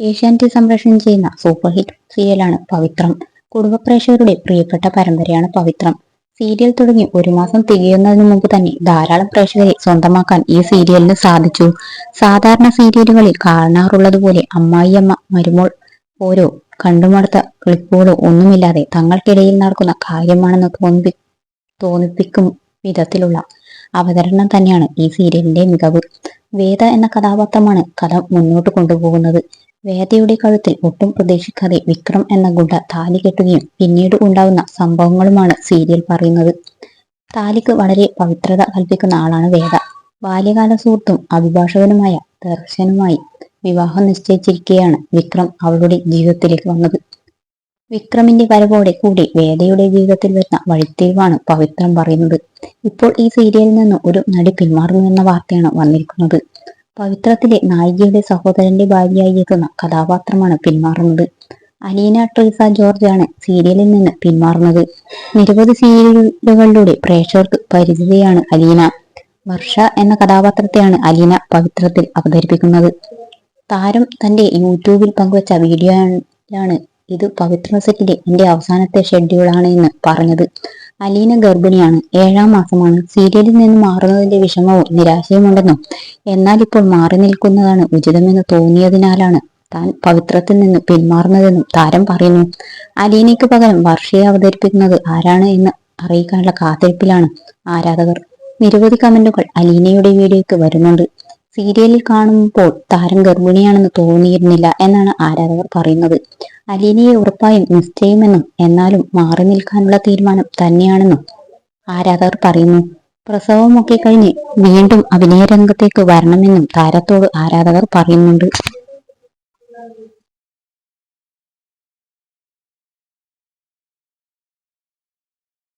ഏഷ്യാനെറ്റ് സംപ്രേഷണം ചെയ്യുന്ന super hit സീരിയലാണ് പവിത്രം. കുടുംബ പ്രേക്ഷകരുടെ പ്രിയപ്പെട്ട പരമ്പരയാണ് പവിത്രം. സീരിയൽ തുടങ്ങി ഒരു മാസം തികയുന്നതിന് മുമ്പ് തന്നെ ധാരാളം പ്രേക്ഷകരെ സ്വന്തമാക്കാൻ ഈ സീരിയലിന് സാധിച്ചു. സാധാരണ സീരിയലുകളിൽ കാണാറുള്ളതുപോലെ അമ്മായിയമ്മ മരുമോൾ ഓരോ കണ്ടുമടുത്ത ക്ലിപ്പുകളോ ഒന്നുമില്ലാതെ തങ്ങൾക്കിടയിൽ നടക്കുന്ന കാര്യമാണെന്ന് തോന്നി തോന്നിപ്പിക്കും വിധത്തിലുള്ള അവതരണം തന്നെയാണ് ഈ സീരിയലിന്റെ മികവ്. വേദ എന്ന കഥാപാത്രമാണ് കഥ മുന്നോട്ട് കൊണ്ടുപോകുന്നത്. വേദയുടെ കഴുത്തിൽ ഒട്ടും പ്രതീക്ഷിക്കാതെ വിക്രം എന്ന ഗുണ്ട താലി കെട്ടുകയും പിന്നീട് ഉണ്ടാവുന്ന സംഭവങ്ങളുമാണ് സീരിയൽ പറയുന്നത്. താലിക്ക് വളരെ പവിത്രത കൽപ്പിക്കുന്ന ആളാണ് വേദ. ബാല്യകാല സുഹൃത്തും അഭിഭാഷകനുമായ ദർശനുമായി വിവാഹം നിശ്ചയിച്ചിരിക്കെയാണ് വിക്രം അവളുടെ ജീവിതത്തിലേക്ക് വന്നത്. വിക്രമിന്റെ വരവോടെ കൂടി വേദയുടെ ജീവിതത്തിൽ വരുന്ന വഴിത്തിരിവാണ് പവിത്രം പറയുന്നത്. ഇപ്പോൾ ഈ സീരിയലിൽ നിന്ന് ഒരു നടി പിന്മാറുന്നു എന്ന വാർത്തയാണ് വന്നിരിക്കുന്നത്. പവിത്രത്തിലെ നായികയുടെ സഹോദരന്റെ ഭാര്യയായി എത്തുന്ന കഥാപാത്രമാണ് പിന്മാറുന്നത്. അലീന ട്രീസ ജോർജ് ആണ് സീരിയലിൽ നിന്ന് പിന്മാറുന്നത്. നിരവധി സീരിയലുകളിലൂടെ പ്രേക്ഷകർക്ക് പരിചിതയാണ് അലീന. വർഷ എന്ന കഥാപാത്രത്തെയാണ് അലീന പവിത്രത്തിൽ അവതരിപ്പിക്കുന്നത്. താരം തന്റെ യൂട്യൂബിൽ പങ്കുവച്ച വീഡിയോയിലാണ് ഇത് പവിത്ര സെറ്റിലെ എന്റെ അവസാനത്തെ ഷെഡ്യൂളാണ് എന്ന് പറഞ്ഞത്. അലീന ഗർഭിണിയാണ്. ഏഴാം മാസമാണ്. സീരിയലിൽ നിന്ന് മാറുന്നതിന്റെ വിഷമവും നിരാശയുമുണ്ടെന്നും എന്നാൽ ഇപ്പോൾ മാറി നിൽക്കുന്നതാണ് ഉചിതമെന്ന് തോന്നിയതിനാലാണ് താൻ പവിത്രത്തിൽ നിന്ന് പിന്മാറുന്നതെന്നും താരം പറയുന്നു. അലീനയ്ക്ക് പകരം വർഷയെ അവതരിപ്പിക്കുന്നത് ആരാണ് എന്ന് അറിയിക്കാനുള്ള കാത്തിരിപ്പിലാണ് ആരാധകർ. നിരവധി കമന്റുകൾ അലീനയുടെ വീഡിയോയ്ക്ക് വരുന്നുണ്ട്. സീരിയലിൽ കാണുമ്പോൾ താരം ഗർഭിണിയാണെന്ന് തോന്നിയിരുന്നില്ല എന്നാണ് ആരാധകർ പറയുന്നത്. അലീനയെ ഉറപ്പായും മിസ് ചെയ്യുമെന്നും എന്നാലും മാറി നിൽക്കാനുള്ള തീരുമാനം തന്നെയാണെന്നും ആരാധകർ പറയുന്നു. പ്രസവമൊക്കെ കഴിഞ്ഞ് വീണ്ടും അഭിനയ രംഗത്തേക്ക് വരണമെന്നും താരത്തോട് ആരാധകർ പറയുന്നുണ്ട്.